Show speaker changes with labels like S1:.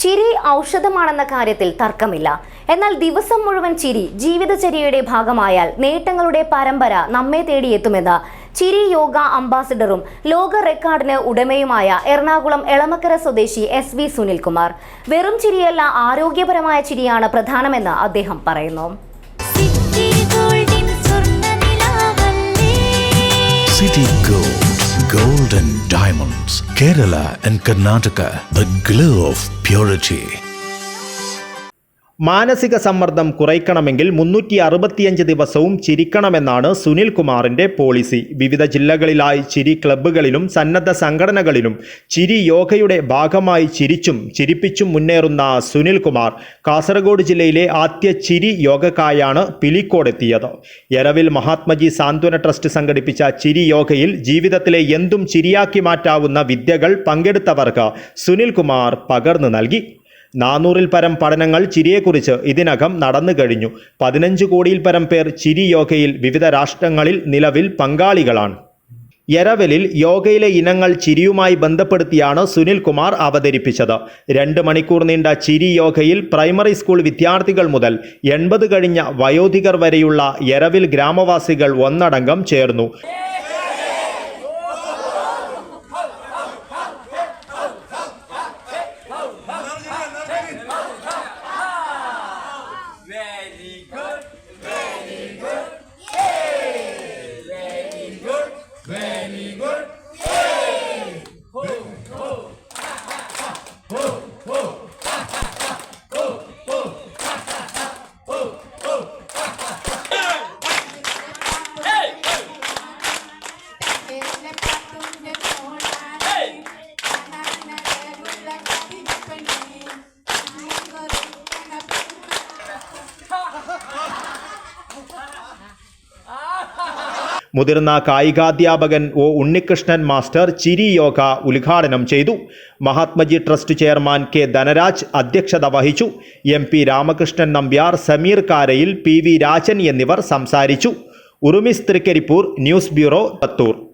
S1: ചിരി ഔഷധമാണെന്ന കാര്യത്തിൽ തർക്കമില്ല. എന്നാൽ ദിവസം മുഴുവൻ ചിരി ജീവിതചര്യയുടെ ഭാഗമായാൽ നേട്ടങ്ങളുടെ പരമ്പര നമ്മെ തേടിയെത്തുമെന്ന് ചിരി യോഗ അംബാസിഡറും ലോക റെക്കോർഡിന് ഉടമയുമായ എറണാകുളം എളമക്കര സ്വദേശി എസ് വി സുനിൽകുമാർ. വെറും ചിരിയല്ല ആരോഗ്യപരമായ ചിരിയാണ് പ്രധാനമെന്ന് അദ്ദേഹം പറയുന്നു.
S2: സിറ്റി ഗോൾഡിൻ സ്വർണനിലാവല്ലേ
S3: City Gold, Gold and Diamonds, Kerala and Karnataka, the glow of purity.
S4: മാനസിക സമ്മർദ്ദം കുറയ്ക്കണമെങ്കിൽ മുന്നൂറ്റി അറുപത്തിയഞ്ച് ദിവസവും ചിരിക്കണമെന്നാണ് സുനിൽ കുമാറിന്റെ പോളിസി. വിവിധ ജില്ലകളിലായി ചിരി ക്ലബ്ബുകളിലും സന്നദ്ധ സംഘടനകളിലും ചിരി യോഗയുടെ ഭാഗമായി ചിരിച്ചും ചിരിപ്പിച്ചും മുന്നേറുന്ന സുനിൽ കുമാർ കാസർഗോഡ് ജില്ലയിലെ ആദ്യ ചിരി യോഗക്കായാണ് പിലിക്കോടെത്തിയത്. എരവിൽ മഹാത്മജി സാന്ത്വന ട്രസ്റ്റ് സംഘടിപ്പിച്ച ചിരി യോഗയിൽ ജീവിതത്തിലെ എന്തും ചിരിയാക്കി മാറ്റാവുന്ന വിദ്യകൾ പങ്കെടുത്തവർക്ക് സുനിൽ കുമാർ പകർന്നു നൽകി. നാനൂറിൽ പരം പഠനങ്ങൾ ചിരിയെക്കുറിച്ച് ഇതിനകം നടന്നു കഴിഞ്ഞു. പതിനഞ്ച് കോടിയിൽ പരം പേർ ചിരി യോഗയിൽ വിവിധ രാഷ്ട്രങ്ങളിൽ നിലവിൽ പങ്കാളികളാണ്. എരവലിൽ യോഗയിലെ ഇനങ്ങൾ ചിരിയുമായി ബന്ധപ്പെടുത്തിയാണ് സുനിൽ കുമാർ അവതരിപ്പിച്ചത്. രണ്ട് മണിക്കൂർ നീണ്ട ചിരി യോഗയിൽ പ്രൈമറി സ്കൂൾ വിദ്യാർത്ഥികൾ മുതൽ എൺപത് കഴിഞ്ഞ വയോധികർ വരെയുള്ള എരവിൽ ഗ്രാമവാസികൾ ഒന്നടങ്കം ചേർന്നു. 이걸 호호호호호. മുതിർന്ന കായികാധ്യാപകൻ ഒ ഉണ്ണികൃഷ്ണൻ മാസ്റ്റർ ചിരി യോഗ ഉദ്ഘാടനം ചെയ്തു. Mahatmaji trust chairman K Dhanaraj അധ്യക്ഷത വഹിച്ചു. M P Ramakrishnan Nambiar Sameer Karayil P V Rajan എന്നിവർ സംസാരിച്ചു. ഉറുമിസ് തൃക്കരിപ്പൂർ ന്യൂസ് ബ്യൂറോ പത്തൂർ